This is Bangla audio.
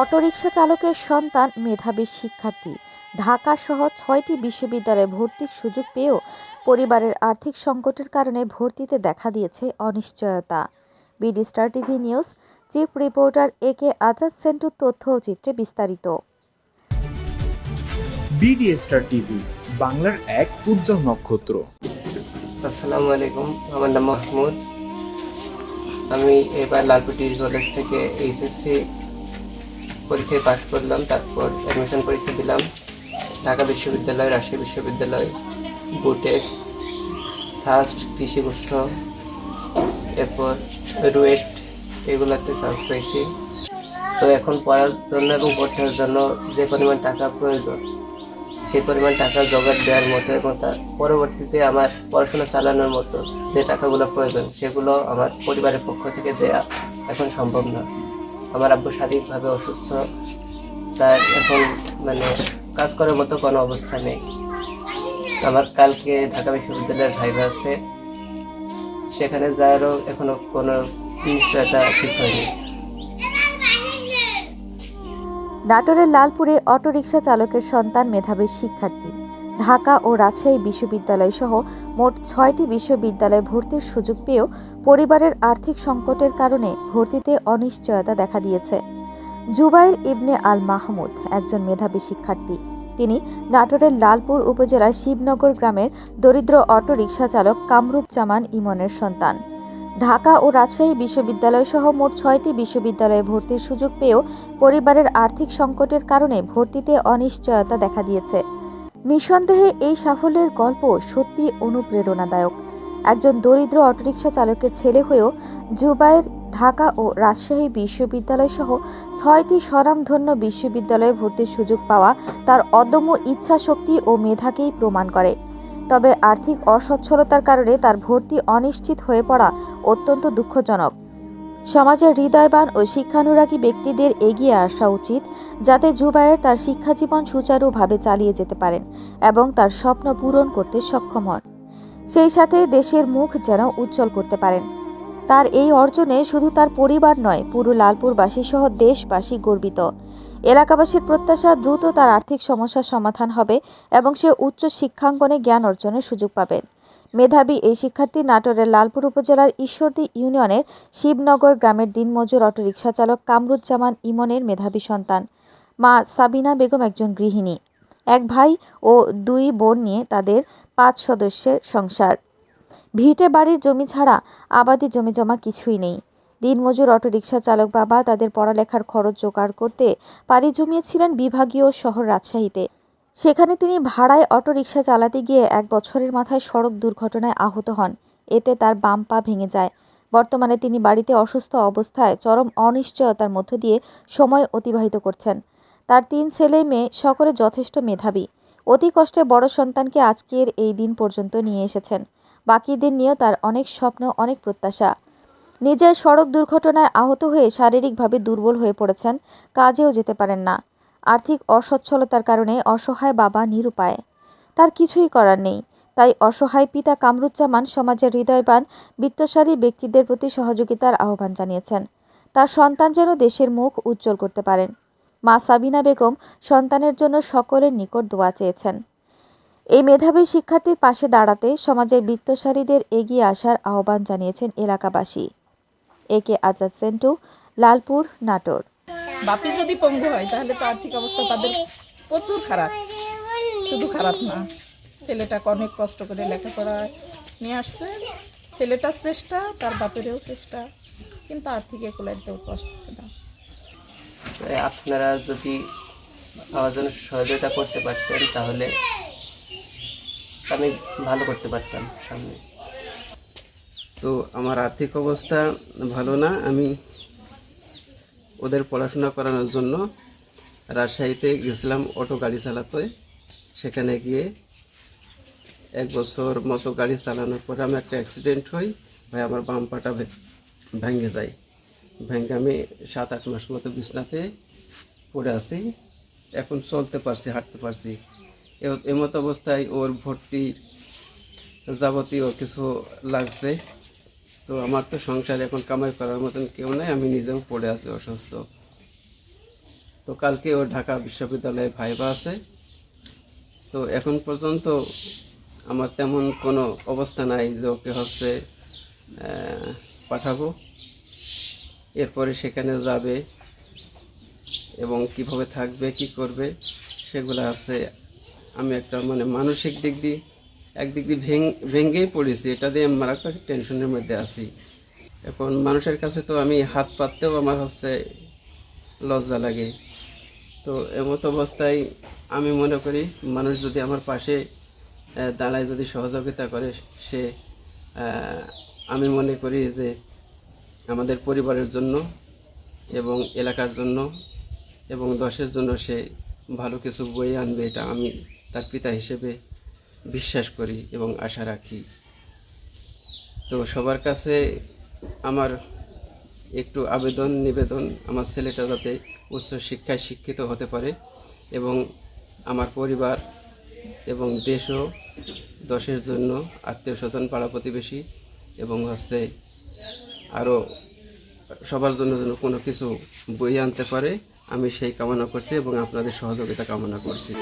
অটোরিকশা চালকের সন্তান মেধাবী শিক্ষার্থী। ঢাকা সহ ছয়টি বিশ্ববিদ্যালয়ে ভর্তির সুযোগ পেয়েও পরিবারের আর্থিক সংকটের কারণে ভর্তিতে দেখা দিয়েছে অনিশ্চয়তা। BD star TV news chief reporter A K Azad সেন্টুর তথ্য ও চিত্রে বিস্তারিত। বিডি স্টার টিভি বাংলার এক উজ্জ্বল নক্ষত্র। আসসালামু আলাইকুম আমার নাম মাহমুদ। আমি এবার লালপুর ডিগ্রি কলেজ থেকে এইচএসসি পরীক্ষায় পাশ করলাম, তারপর অ্যাডমিশন পরীক্ষা দিলাম। ঢাকা বিশ্ববিদ্যালয়, রাজশাহী বিশ্ববিদ্যালয় বুটেক্স সাস্ট কৃষি গুচ্ছ, এরপর রুয়েট এগুলাতে চান্স পেয়েছি তো এখন পড়ার জন্য এবং পড়তে জন্য যে পরিমাণ টাকা প্রয়োজন সেই পরিমাণ টাকা জোগাড় দেওয়ার মতো এবং তার পরবর্তীতে আমার পড়াশোনা চালানোর মতো যে টাকাগুলো প্রয়োজন, সেগুলো আমার পরিবারের পক্ষ থেকে দেয়া এখন সম্ভব না। আমার আব্বু শারীরিকভাবে অসুস্থ। তার এখন মানে কাজ করার মতো কোনো অবস্থা নেই। আমার কালকে ঢাকা বিশ্ববিদ্যালয়ের ভাইবা আছে। সেখানে যাওয়ারও এখনও কোনো নিশ্চয়তা ঠিক হয়নি। নাটোরের লালপুরে অটোরিকশা চালকের সন্তান মেধাবী শিক্ষার্থী। ঢাকা ও রাজশাহী বিশ্ববিদ্যালয় সহ মোট ছয়টি বিশ্ববিদ্যালয়ে ভর্তির সুযোগ পেয়েও পরিবারের আর্থিক সংকটের কারণে ভর্তিতে অনিশ্চয়তা দেখা দিয়েছে। জুবাইর ইবনে আল মাহমুদ একজন মেধাবী শিক্ষার্থী। তিনি নাটোরের লালপুর উপজেলার শিবনগর গ্রামের দরিদ্র অটোরিকশা চালক কামরুজ্জামান ইমনের সন্তান। ঢাকা ও রাজশাহী বিশ্ববিদ্যালয় সহ মোট ছয়টি বিশ্ববিদ্যালয়ে ভর্তির সুযোগ পেয়েও পরিবারের আর্থিক সংকটের কারণে ভর্তিতে অনিশ্চয়তা দেখা দিয়েছে। নিঃসন্দেহে এই সাফল্যের গল্প সত্যি অনুপ্রেরণাদায়ক। একজন দরিদ্র অটোরিকশা চালকের ছেলে হয়েও জুবাইর ঢাকা ও রাজশাহী বিশ্ববিদ্যালয় সহ ছয়টি স্বনামধন্য বিশ্ববিদ্যালয়ে ভর্তির সুযোগ পাওয়া তার অদম্য ইচ্ছাশক্তি ও মেধাকেই প্রমাণ করে। তবে আর্থিক অসচ্ছলতার কারণে তার ভর্তি অনিশ্চিত হয়ে পড়া অত্যন্ত দুঃখজনক। সমাজের হৃদয়বান ও শিক্ষানুরাগী ব্যক্তিদের এগিয়ে আসা উচিত যাতে জুবায়ের তার শিক্ষাজীবন সুচারুভাবে চালিয়ে যেতে পারেন এবং তার স্বপ্ন পূরণ করতে সক্ষম হন। সেই সাথে দেশের মুখ যেন উজ্জ্বল করতে পারেন। তার এই অর্জনে শুধু তার পরিবার নয়, পুরো লালপুরবাসী সহ দেশবাসী গর্বিত। এলাকাবাসীর প্রত্যাশা দ্রুত তার আর্থিক সমস্যার সমাধান হবে এবং সে উচ্চ শিক্ষাঙ্গনে জ্ঞান অর্জনের সুযোগ পাবেন। মেধাবী এই শিক্ষার্থী নাটোরের লালপুর উপজেলার ঈশ্বরদী ইউনিয়নের শিবনগর গ্রামের দিনমজুর অটোরিকশা চালক কামরুজ্জামান ইমনের মেধাবী সন্তান। মা সাবিনা বেগম একজন গৃহিণী। এক ভাই ও দুই বোন নিয়ে তাদের পাঁচ সদস্যের সংসার। ভিটে বাড়ির জমি ছাড়া আবাদি জমি জমা কিছুই নেই। দিনমজুর অটোরিকশা চালক বাবা তাদের পড়ালেখার খরচ জোগাড় করতে পাড়ি জমিয়েছিলেন বিভাগীয় শহর রাজশাহীতে। সেখানে তিনি ভাড়ায় অটোরিকশা চালাতে গিয়ে এক বছরের মাথায় সড়ক দুর্ঘটনায় আহত হন। এতে তার বাম পা ভেঙে যায়। বর্তমানে তিনি বাড়িতে অসুস্থ অবস্থায় চরম অনিশ্চয়তার মধ্য দিয়ে সময় অতিবাহিত করছেন। তার তিন ছেলে মেয়ে সকলে যথেষ্ট মেধাবী। অতি কষ্টে বড় সন্তানকে আজকের এই দিন পর্যন্ত নিয়ে এসেছেন। বাকিদের নিয়েও তার অনেক স্বপ্ন, অনেক প্রত্যাশা। নিজের সড়ক দুর্ঘটনায় আহত হয়ে শারীরিকভাবে দুর্বল হয়ে পড়েছেন, কাজেও যেতে পারেন না। আর্থিক অসচ্ছলতার কারণে অসহায় বাবা নিরুপায়। তার কিছুই করার নেই। তাই অসহায় পিতা কামরুজ্জামান সমাজের হৃদয়বান, বিত্তশালী ব্যক্তিদের প্রতি সহযোগিতার আহ্বান জানিয়েছেন। তার সন্তান যেন দেশের মুখ উজ্জ্বল করতে পারেন। মা সাবিনা বেগম সন্তানের জন্য সকলের নিকট দোয়া চেয়েছেন। এই মেধাবী শিক্ষার্থীর পাশে দাঁড়াতে সমাজের বিত্তশালীদের এগিয়ে আসার আহ্বান জানিয়েছেন এলাকাবাসী। এ কে আজাদ সেন্টু, লালপুর, নাটোর। বাপি যদি পঙ্গু হয় তাহলে তো আর্থিক অবস্থা তাদের প্রচুর খারাপ। শুধু খারাপ না ছেলেটাকে অনেক কষ্ট করে লেখাপড়া নিয়ে আসছে। ছেলেটার চেষ্টা তার বাপেরও চেষ্টা কিন্তু আর্থিক একুলাইতেও কষ্ট না। আপনারা যদি আমার জন্য সহযোগিতা করতে পারতেন তাহলে আমি ভালো করতে পারতাম সামনে। তো আমার আর্থিক অবস্থা ভালো না আমি ওদের পড়াশোনা করানোর জন্য রাজশাহীতে গেছিলাম অটো গাড়ি চালাতে। সেখানে গিয়ে এক বছর মতো গাড়ি চালানোর পরে আমি একটা অ্যাক্সিডেন্ট হই, ভাই আমার বাম পাটা ভেঙে যায়। ভেঙে আমি সাত, আট মাস মতো বিছনাতে পড়ে আছি। এখন চলতে পারছি, হাঁটতে পারছি। এমত অবস্থায় ওর ভর্তি যাবতীয় কিছু লাগছে। তো আমার তো সংসার এখন কামাই করার মতন কেউ নাই, আমি নিজেও পড়ে আছি, অসুস্থ। তো কালকে ও ঢাকা বিশ্ববিদ্যালয়ে ভাইবা আছে। তো এখন পর্যন্ত আমার তেমন কোনো অবস্থা নাই যে ওকে হচ্ছে পাঠাবো। এরপরে সেখানে যাবে এবং কীভাবে থাকবে, কি করবে, সেগুলো আছে। আমি একটা মানে মানসিক দিক দিয়ে একদিক দিয়ে ভেঙ, ভেঙেই পড়েছি, এটা দিয়ে মারাত্মক টেনশনের মধ্যে আছি। এখন মানুষের কাছে তো আমি হাত পাততেও আমার হচ্ছে লজ্জা লাগে। তো এমত অবস্থায় আমি মনে করি, মানুষ যদি আমার পাশে দাঁড়ায় যদি সহযোগিতা করে, সে আমি মনে করি যে আমাদের পরিবারের জন্য এবং এলাকার জন্য এবং দশের জন্য সে ভালো কিছু বই আনবে, এটা আমি তার পিতা হিসেবে বিশ্বাস করি এবং আশা রাখি। তো সবার কাছে আমার একটু আবেদন, নিবেদন, আমার ছেলেটা যাতে উচ্চ শিক্ষায় শিক্ষিত হতে পারে এবং আমার পরিবার এবং দেশও দশের জন্য আত্মীয় স্বজন, পাড়া প্রতিবেশী এবং হচ্ছে আরও সবার জন্য যেন কোনো কিছু বই আনতে পারে, আমি সেই কামনা করছি এবং আপনাদের সহযোগিতা কামনা করছি।